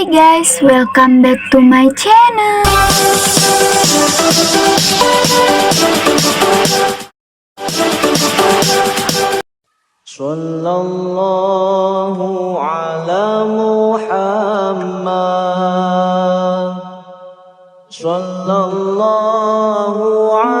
Hai guys, welcome back to my channel. صلى الله على محمد صلى الله عليه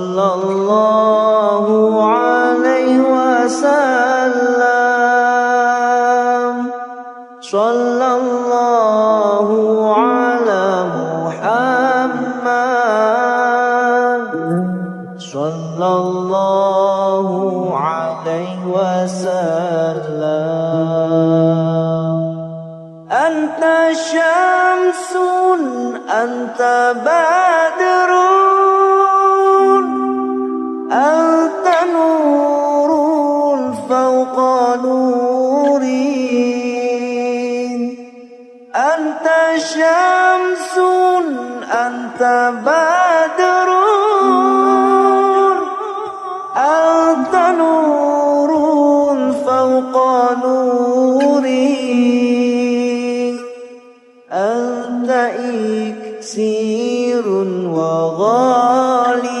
صلى الله عليه وسلم. أنت شمس أنت بدر. أنت نور فوق نوري أنت شمس أنت بدر. إكسير وغالي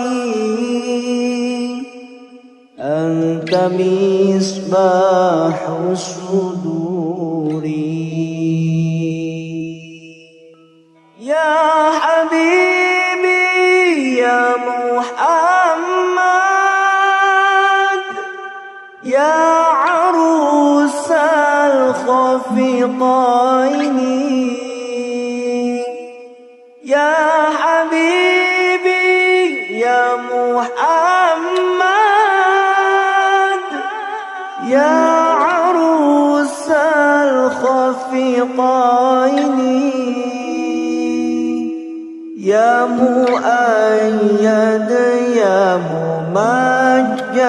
أنت مصباح الصدور. يا حبيبي يا محمد يا عروس الخفقين يا حبيبي يا محمد يا عروس الخفقين يا مؤيد يا ممجد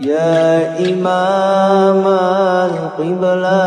يا إمام القبلتين.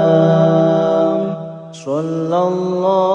صلى الله